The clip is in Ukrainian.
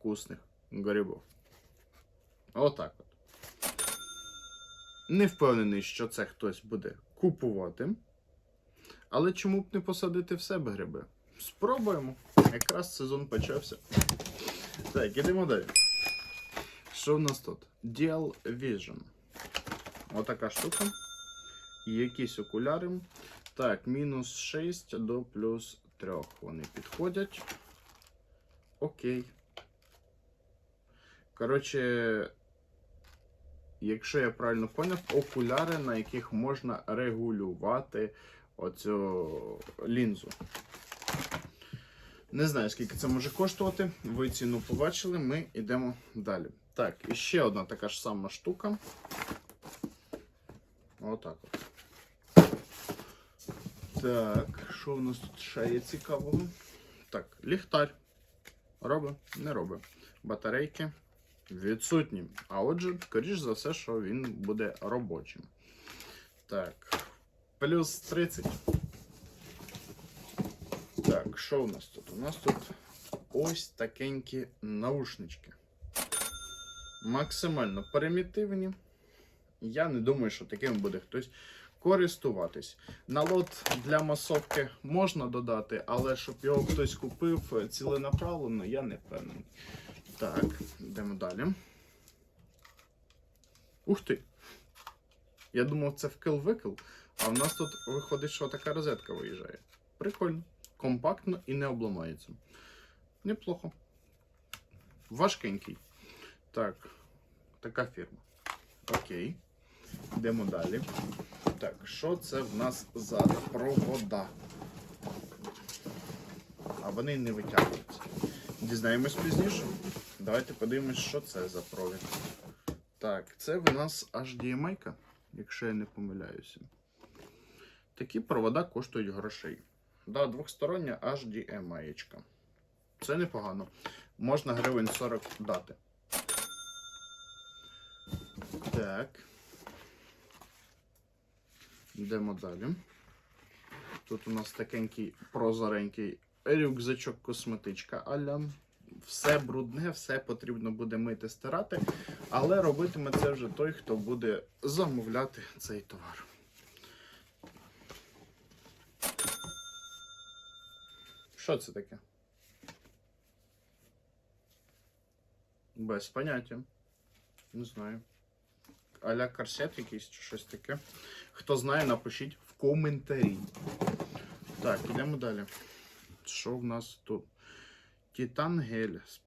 вкусних грибів. Отак от. Не впевнений, що це хтось буде купувати. Але чому б не посадити в себе гриби? Спробуємо. Якраз сезон почався. Так, ідемо далі. Що в нас тут? Dual Vision. Отака штука. Якісь окуляри. Так, мінус 6 до плюс 3 вони підходять. Окей. Коротше, якщо я правильно поняв, окуляри, на яких можна регулювати оцю лінзу. Не знаю, скільки це може коштувати. Ви ціну побачили, ми йдемо далі. Так, і ще одна така ж сама штука. Отак от. Так, що в нас тут ще є цікавого? Так, ліхтар. Робить, не робить. Батарейки відсутні. А отже, скоріш за все, що він буде робочим. Так, плюс 30. Так, що у нас тут? У нас тут ось такенькі наушнички. Максимально примітивні. Я не думаю, що таким буде хтось користуватись. Налот для масовки можна додати, але щоб його хтось купив ціленаправленно, я не впевнений. Так, йдемо далі. Ух ти! Я думав, це вкил-викил, а в нас тут виходить, що така розетка виїжджає. Прикольно, компактно і не обламається. Неплохо. Важкенький. Так, така фірма. Окей. Йдемо далі. Так, що це в нас за провода? А вони не витягуються. Дізнаємось пізніше. Давайте подивимось, що це за провід. Так, це в нас HDMI, якщо я не помиляюся. Такі провода коштують грошей. Да, двохстороння HDMI. Це непогано. Можна гривень 40 дати. Так. Йдемо далі. Тут у нас такенький прозоренький рюкзачок косметичка аля. Все брудне, все потрібно буде мити, стирати, але робитиме це вже той, хто буде замовляти цей товар. Що це таке? Без поняття. Не знаю. Аля корсет якийсь чи щось таке. Хто знає, напишіть в коментарі. Так, ідемо далі. Що в нас тут? que está neles.